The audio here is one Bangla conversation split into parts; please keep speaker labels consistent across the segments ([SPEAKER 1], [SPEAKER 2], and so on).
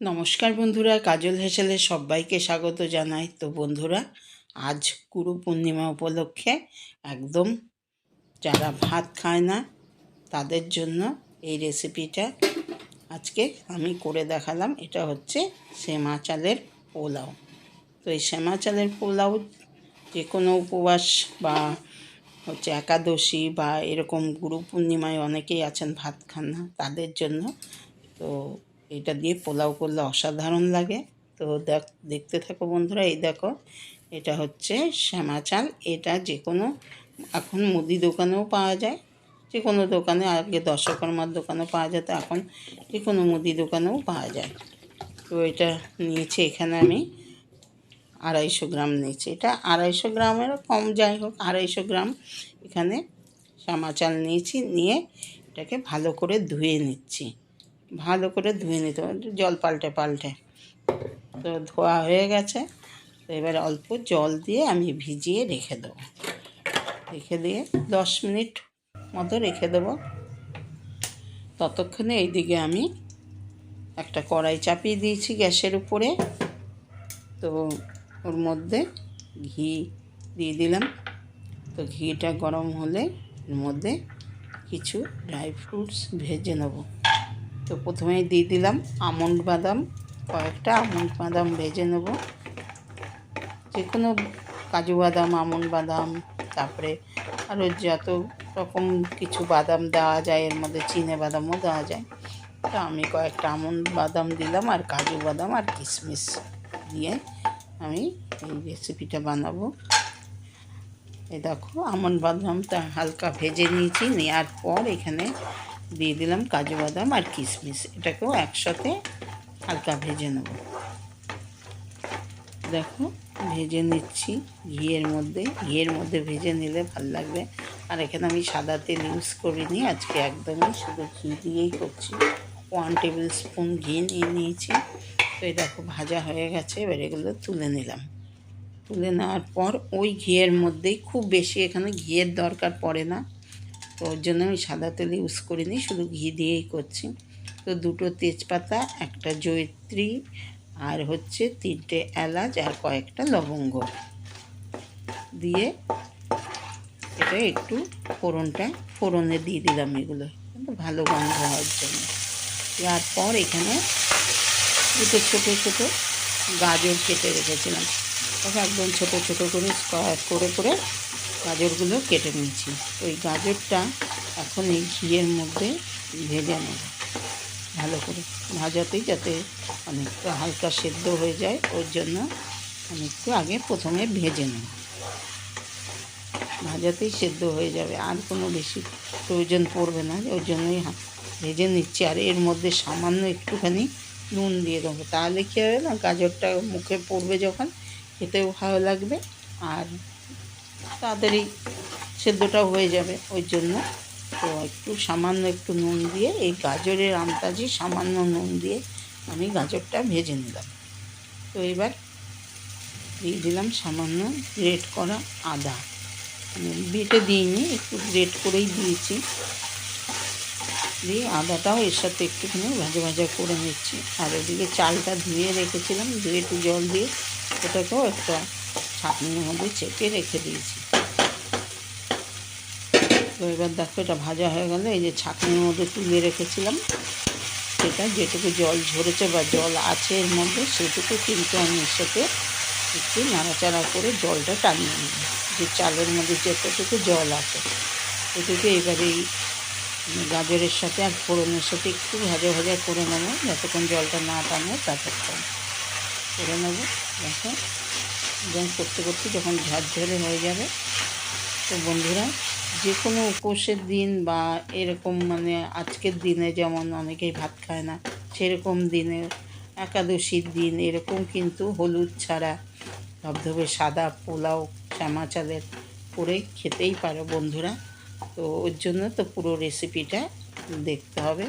[SPEAKER 1] নমস্কার বন্ধুরা, কাজল হেসেলে সবাইকে স্বাগত জানাই। তো বন্ধুরা, আজ গুরু পূর্ণিমা উপলক্ষে একদম যারা ভাত খায় না, তাদের জন্য এই রেসিপিটা আজকে আমি করে দেখালাম। এটা হচ্ছে সেমা চালের পোলাও। তো এই সেমা চালের পোলাও যে কোনো উপবাস বা হচ্ছে একাদশী বা এরকম গুরু পূর্ণিমায় অনেকেই আছেন ভাত খান না, তাদের জন্য তো এটা দিয়ে পোলাও করলে অসাধারণ লাগে। তো দেখ, দেখতে থাকো বন্ধুরা, এই দেখো, এটা হচ্ছে শ্যামা চাল। এটা যে কোনো এখন মুদি দোকানেও পাওয়া যায়। যে কোনো দোকানে, আগে দশকর্মার দোকানেও পাওয়া যেত, এখন যে কোনো মুদি দোকানেও পাওয়া যায়। তো এটা নিয়েছি এখানে আমি আড়াইশো গ্রাম নিয়েছি। এটা আড়াইশো গ্রামেরও কম, যাই হোক, আড়াইশো গ্রাম এখানে শ্যামা চাল নিয়েছি। নিয়ে এটাকে ভালো করে ধুয়ে নিচ্ছি। ভালো করে ধুয়ে নিতে হবে। জল পাল্টে পাল্টে। তো ধোয়া হয়ে গেছে। তো এবার অল্প জল দিয়ে আমি ভিজিয়ে রেখে দেবো। রেখে দিয়ে দশ মিনিট মতো রেখে দেবো। ততক্ষণে এইদিকে আমি একটা কড়াই চাপিয়ে দিয়েছি গ্যাসের উপরে। তো ওর মধ্যে ঘি দিয়ে দিলাম। তো ঘিটা গরম হলে এর মধ্যে কিছু ড্রাই ফ্রুটস ভেজে নেব। তো প্রথমেই দিয়ে দিলাম আমন্ড বাদাম। কয়েকটা আমন্ড বাদাম ভেজে নেব। যে কোনো কাজু বাদাম, আমন্ড বাদাম, তারপরে আরও যত রকম কিছু বাদাম দেওয়া যায়, এর মধ্যে চিনে বাদামও দেওয়া যায়। তো আমি কয়েকটা আমন্ড বাদাম দিলাম আর কাজু বাদাম আর কিশমিশ দিয়ে আমি এই রেসিপিটা বানাবো। এই দেখো, আমন্ড বাদামটা হালকা ভেজে নিয়েছি, নেওয়ার পর এখানে দিয়ে দিলাম কাজু বাদাম আর কিশমিশ। এটাকেও একসাথে হালকা ভেজে নেব। দেখো, ভেজে নিচ্ছি ঘিয়ের মধ্যে। ঘিয়ের মধ্যে ভেজে নিলে ভালো লাগবে। আর এখানে আমি সাদা তেল ইউজ করিনি, আজকে একদমই শুধু ঘি দিয়েই করছি। ওয়ান টেবিল স্পুন ঘি নিয়ে নিয়েছি। তো এই দেখো, ভাজা হয়ে গেছে, এবার এগুলো তুলে নিলাম। তুলে নেওয়ার পর ওই ঘিয়ের মধ্যেই, খুব বেশি এখানে ঘিয়ের দরকার পড়ে না। তো ওর জন্য আমি সাদা তেল ইউজ করিনি, শুধু ঘি দিয়েই করছি। তো দুটো তেজপাতা, একটা জয়িত্রী আর হচ্ছে তিনটে এলাচ আর কয়েকটা লবঙ্গ দিয়ে এটা একটু ফোড়নটা, ফোড়নে দিয়ে দিলাম এগুলো। ভালো গন্ধ হওয়ার জন্য। তারপর এখানে দুটো ছোটো ছোটো গাজর কেটে রেখেছিলাম। তখন একদম ছোটো ছোটো করে স্কোয়ার, করে করে গাজরগুলো কেটে নিয়েছি। ওই গাজরটা এখন এই ঘিয়ের মধ্যে ভেজে নেব। ভালো করে ভাজাতেই যাতে অনেকটা হালকা সেদ্ধ হয়ে যায়। ওর জন্য আমি একটু আগে প্রথমে ভেজে নেব। ভাজাতেই সেদ্ধ হয়ে যাবে। আর কোনো বেশি প্রয়োজন পড়বে না। ওর জন্যই ভেজে নিচ্ছি। আর এর মধ্যে সামান্য একটুখানি নুন দিয়ে দেবো। তাহলে কী হবে না? গাজরটা মুখে পড়বে যখন, খেতেও ভালো লাগবে। আর তাড়াতাড়ি সেদ্ধটাও হয়ে যাবে ওই জন্য। তো একটু সামান্য একটু নুন দিয়ে, এই গাজরের আমতাজি সামান্য নুন দিয়ে আমি গাজরটা ভেজে নিলাম। তো এবার দিয়ে দিলাম সামান্য গ্রেট করা আদা। বেটে দিইনি, একটু গ্রেট করেই দিয়েছি। দিয়ে আদাটাও এর সাথে একটুখানি ভাজা ভাজা করে নিচ্ছি। আর ওদিকে চালটা ধুয়ে রেখেছিলাম, ধুয়ে একটু জল দিয়ে, ওটাকেও একটা ছাঁকনির মধ্যে চেপে রেখে দিয়েছি। তো এবার দেখো এটা ভাজা হয়ে গেল। এই যে ছাঁকনির মধ্যে তুলে রেখেছিলাম। সেটা যেটুকু জল ঝরেছে বা জল আছে এর মধ্যে, সেটুকু কিন্তু আমি সাথে একটু নাড়াচাড়া করে জলটা টানিয়ে নিই যে চালের মধ্যে যতটুকু জল আছে এটুকু এবার এই গাজরের সাথে আর ফোড়নের সাথে একটু ভাজা ভাজা করে নেব। যতক্ষণ জলটা না টানে ততক্ষণ করে নেব। দেখো করতে করতে যখন ঝরঝরে হয়ে যাবে, তো বন্ধুরা যে কোনো উপোসের দিন বা এরকম মানে আজকের দিনে যেমন অনেকেই ভাত খায় না, সেরকম দিনে একাদশীর দিন এরকম কিন্তু হলুদ ছাড়া ধবধবে সাদা পোলাও, শ্যামা চালের করে খেতেই পারো বন্ধুরা। তো ওর জন্য তো পুরো রেসিপিটা দেখতে হবে।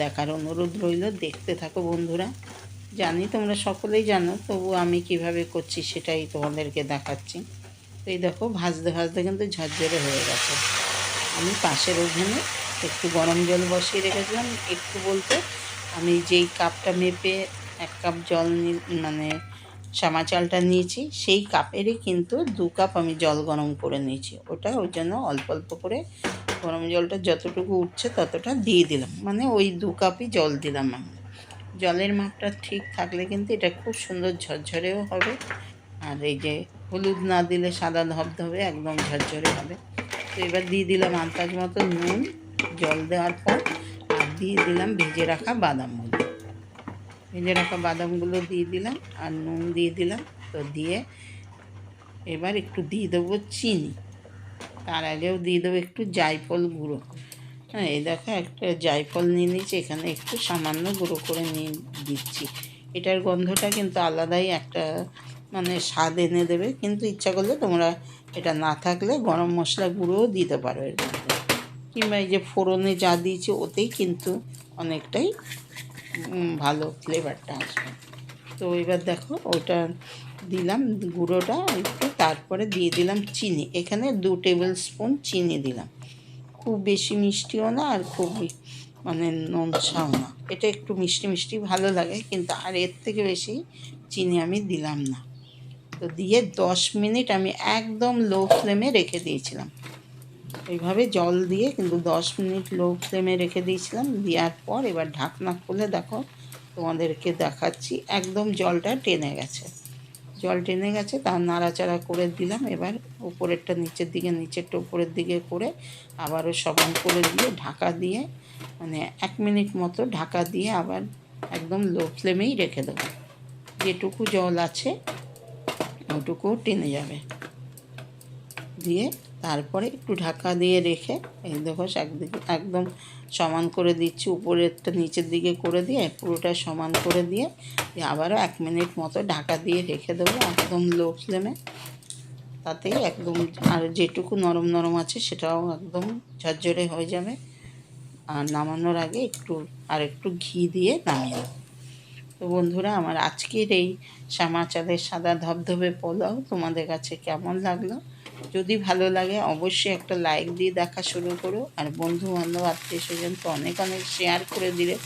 [SPEAKER 1] দেখার অনুরোধ রইল, দেখতে থাকো বন্ধুরা। জানি তোমরা সকলেই জানো, তবু আমি কীভাবে করছি সেটাই তোমাদেরকে দেখাচ্ছি। তো এই দেখো, ভাজতে ভাজতে কিন্তু ঝরঝরে হয়ে গেছে। আমি পাশের ওভেনে একটু গরম জল বসিয়ে রেখেছিলাম, একটু বলতে আমি যেই কাপটা মেপে এক কাপ জল মানে শ্যামা চালটা নিয়েছি, সেই কাপেরই কিন্তু দু কাপ আমি জল গরম করে নিয়েছি। ওটা ওই জন্য অল্প অল্প করে গরম জলটা যতটুকু উঠছে ততটা দিয়ে দিলাম। মানে ওই দু কাপই জল দিলাম আমি। জলের মাপটা ঠিক থাকলে কিন্তু এটা খুব সুন্দর ঝরঝরেও হবে। আর এই যে হলুদ না দিলে সাদা ধবধবে, একদম ঝরঝরে হবে। তো এবার দিয়ে দিলাম আন্দাজ মতো নুন, জল দেওয়ার পর, আর দিয়ে দিলাম ভেজে রাখা বাদামগুলো। ভেজে রাখা বাদামগুলো দিয়ে দিলাম, আর নুন দিয়ে দিলাম। তো দিয়ে এবার একটু দিয়ে দেবো চিনি। তার আগেও দিয়ে দেবো একটু জায়ফল গুঁড়ো। হ্যাঁ এই দেখো একটা জায়ফল নিয়ে নিয়েছি, এখানে একটু সামান্য গুঁড়ো করে নিয়ে দিচ্ছি। এটার গন্ধটা কিন্তু আলাদাই, একটা মানে স্বাদ এনে দেবে, কিন্তু ইচ্ছা করলে তোমরা এটা না থাকলে গরম মশলা গুঁড়োও দিতে পারো এর মধ্যে। কিংবা এই যে ফোড়নে যা দিয়েছি ওতেই কিন্তু অনেকটাই ভালো ফ্লেভারটা আসবে। তো এবার দেখো ওটা দিলাম গুঁড়োটা, একটু তারপরে দিয়ে দিলাম চিনি। এখানে দু টেবিল স্পুন চিনি দিলাম। খুব বেশি মিষ্টিও না আর খুব মানে নোনসাও না। এটা একটু মিষ্টি মিষ্টি ভালো লাগে, কিন্তু আর এর থেকে বেশি চিনি আমি দিলাম না। তো দিয়ে দশ মিনিট আমি একদম লো ফ্লেমে রেখে দিয়েছিলাম। এইভাবে জল দিয়ে কিন্তু দশ মিনিট লো ফ্লেমে রেখে দিয়েছিলাম। দেওয়ার পর এবার ঢাকনা খুলে দেখো, তোমাদেরকে দেখাচ্ছি। একদম জলটা টেনে গেছে। জল টেনে গেছে, তার নাড়াচাড়া করে দিলাম। এবার উপরেরটা নিচের দিকে, নিচেরটা উপরের দিকে করে আবারও সমান করে দিয়ে ঢাকা দিয়ে মানে এক মিনিট মতো ঢাকা দিয়ে আবার একদম লো ফ্লেমেই রেখে দেবো। যেটুকু জল আছে ওটুকুও টেনে যাবে। দিয়ে তারপরে একটু ঢাকা দিয়ে রেখে, এই দেখো একদিকে একদম সমান করে দিচ্ছি, উপরেরটা নিচের দিকে করে দিয়ে পুরোটা সমান করে দিয়ে আবারও এক মিনিট মতো ঢাকা দিয়ে রেখে দেবো একদম লো ফ্লেমে। তাতেই একদম আর যেটুকু নরম নরম আছে সেটাও একদম ঝরঝরে হয়ে যাবে। আর নামানোর আগে একটু, আর একটু ঘি দিয়ে নামিয়ে দেবো তো বন্ধুরা, আমার আজকের এই শ্যামা চাঁদের সাদা ধবধবে পোলাও তোমাদের কাছে কেমন লাগল? যদি ভালো লাগে, অবশ্যই একটা লাইক দিয়ে দেখা শুরু করো। আর বন্ধু বান্ধব আত্মীয় স্বজন তো অনেক অনেক শেয়ার করে দিলে।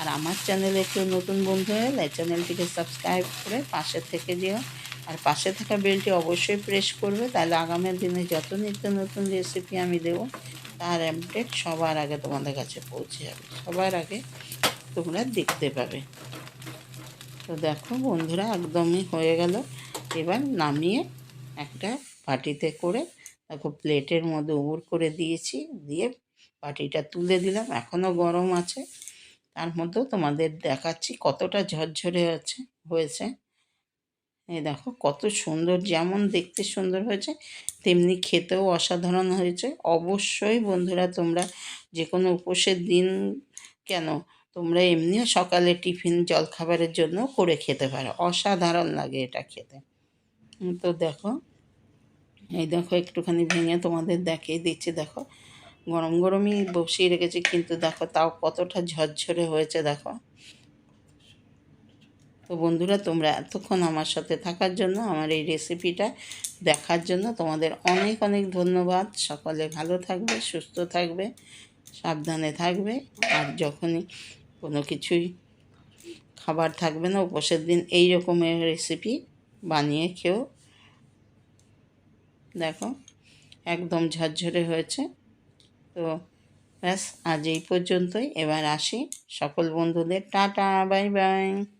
[SPEAKER 1] আর আমার চ্যানেলে কেউ নতুন বন্ধু হলে চ্যানেলটিকে সাবস্ক্রাইব করে পাশে থেকে দিও। আর পাশে থাকা বেলটি অবশ্যই প্রেস করবে, তাহলে আগামী দিনে যত নিত্য নতুন রেসিপি আমি দেবো, তার আপডেট সবার আগে তোমাদের কাছে পৌঁছে যাবে। সবার আগে তোমরা দেখতে পাবে। তো দেখো বন্ধুরা, একদমই হয়ে গেল। এবার নামিয়ে একটা বাটিতে করে দেখো প্লেটের মধ্যে উবুর করে দিয়েছি, দিয়ে বাটিটা তুলে দিলাম। এখনও গরম আছে। তার মধ্যেও তোমাদের দেখাচ্ছি কতটা ঝরঝরে আছে, হয়েছে। এই দেখো কত সুন্দর, যেমন দেখতে সুন্দর হয়েছে, তেমনি খেতেও অসাধারণ হয়েছে। অবশ্যই বন্ধুরা তোমরা যে কোনো উপোসের দিন কেন তোমরা এমনিও সকালে টিফিন জলখাবারের জন্য করে খেতে পারো। অসাধারণ লাগে এটা খেতে। তো দেখো, এই দেখো একটুখানি ভেঙে তোমাদের দেখিয়ে দিচ্ছি, দেখো। গরম গরমই বসিয়ে রেখেছি, কিন্তু দেখো তাও কতটা ঝরঝরে হয়েছে, দেখো। তো বন্ধুরা, তোমরা এতক্ষণ আমার সাথে থাকার জন্য, আমার এই রেসিপিটা দেখার জন্য তোমাদের অনেক অনেক ধন্যবাদ। সকলে ভালো থাকবে, সুস্থ থাকবে, সাবধানে থাকবে, আর যখনই কোনো কিছুই খাবার থাকবে না। উপোসের দিন এই রকমের রেসিপি বানিয়ে খেও। দেখো, একদম ঝরঝরে হয়েছে। তো ব্যাস, আজ এই পর্যন্তই। এবার আসি সকল বন্ধুদের। Tata, bye bye.